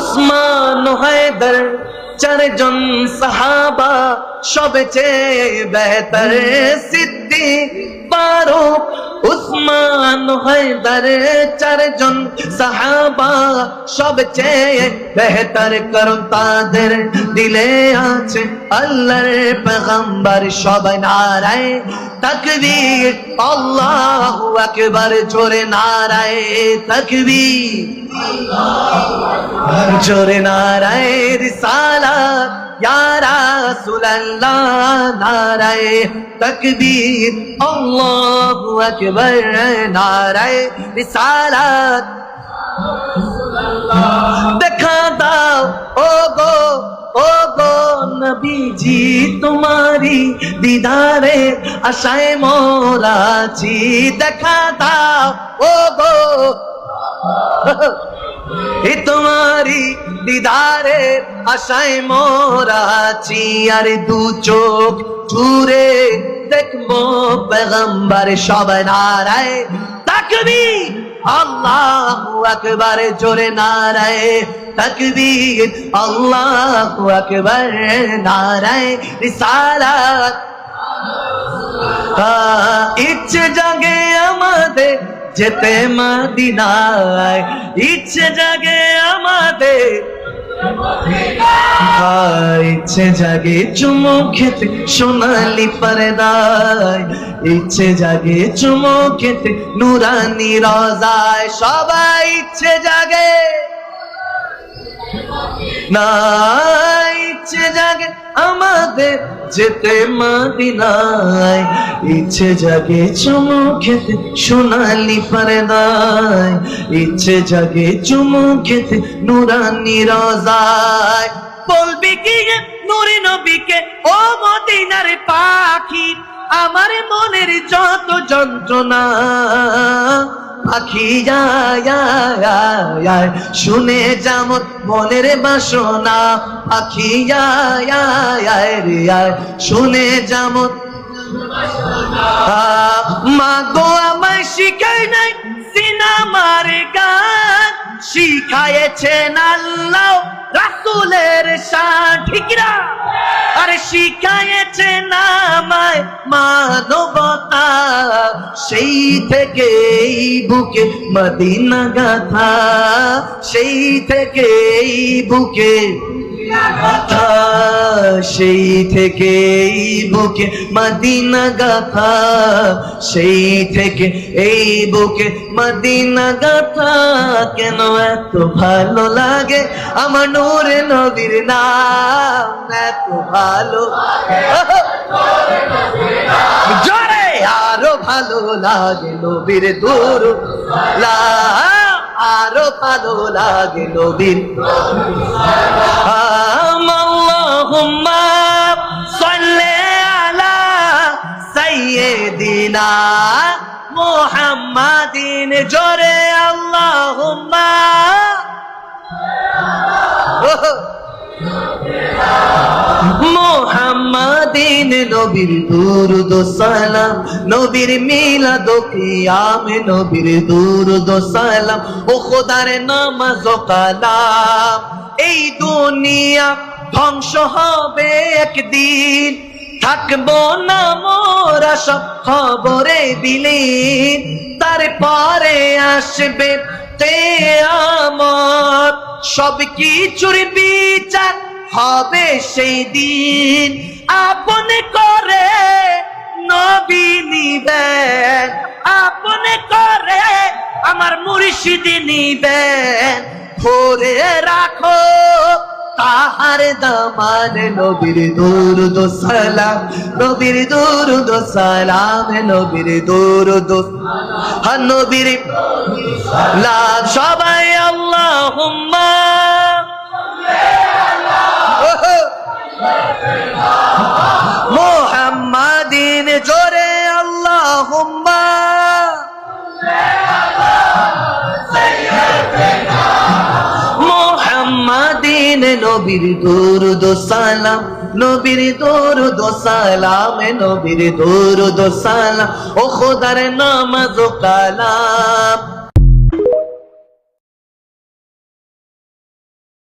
উসমান হায়দার চারজন সাহাবা সবচেয়ে বেহতর সিদ্ধি ফারুক উসমান হায়দার চারজন সাহাবা সবচেয়ে বেহতর করুন তাদের দিলে আছে আল্লাহর পেগম্বর সব নারায় তকবীর। আল্লাহু আকবার, জোরে নারায় তকবীর। জোরে নারায় রিসালাত। ইয়া নারায় তাকবীর। আল্লাহু আকবার নারায় রিসালাত দেখা দাও ও গো ও গো নবীজি তোমারি দিদারে আশায় মোরাছি দেখা দাও ও গো এ তোমারি দিদারে আশায় মোরাছি আর দু চোখ চুরে দেখব পেগম্বর সব নারায় তাকবি আল্লাহু আকবার, জোরে নারায়, তাকবীর। আল্লাহু আকবার, নারায়, রিসালাত। ইচ্ছে জাগে আমাদের যেতে মদিনায়, ইচ্ছে জাগে আমাদের। ইচ্ছে জাগে চুমু খেতে সোনালি পরদায়। ইচ্ছে জাগে চুমু খেতে নুরানি রজায়। সবাই ইচ্ছে জাগে। ইচ্ছে জাগে আমাদের যেতে মদিনায়। ইচ্ছে জাগে চুমু খেতে সোনালি পরদায়। ইচ্ছে জাগে চুমু খেতে নুরানি রজায়। বলবি কি নুরি নবীকে? ও মদিনার পাখি আমার মনের যত যন্ত্রণা। পাখি যায়, শুনে যেমন মনের বাসনা। পাখি যায়, শুনে আহ, মা গো আমায় শিখাই নাই সিনেমার গান। শিখাইছেন আল্লাহ রাসুলের শান, ঠিক না আরে শিখাইছেন আমায় মানবতা, সেই থেকে এই বুকে মদিনা গাথা সেই থেকে এই বুকে গাথা সেই থেকে এই বুকে মদিনা গাথা, সেই থেকে এই বুকে মদিনা গাথা। কেন এত ভালো লাগে আমার নূরে নবীর নাম? এত ভালো জোরে আরও ভালো লাগে নবীর দূর। আরও ভালো লাগে নবীর মোহাম্মাদিন জোরে আল্লাহ মোহাম্মদিন নবীর দূর দোসালাম নবীর মিলাদ কিয়াম, নবীর দূর দোসালাম ও খোদার নামাজ কালাম। এই দুনিয়া ধ্বংস হবে একদিন। থাকব না মোরা সব খবরে বিলীন। তারপরে আসবে তে আমার। সব কিছুর বিচার হবে সেই দিন। আপন করে নবী নিবেন। আপন করে আমার মুর্শিদ নিবেন। ধরে রাখো তাহার দামান নবীর দুরুদ সালাম, নবীর দুরুদ সালাম, নবীর দুরুদ হা নবীর লা সবাই আল্লাহুম্মা। মোহাম্মদিন জোরে নবীর দুরুদ সালাম নবীর দুরুদ সালাম নবীর দুরুদ সালাম। ও খোদার নামাজ কালাম।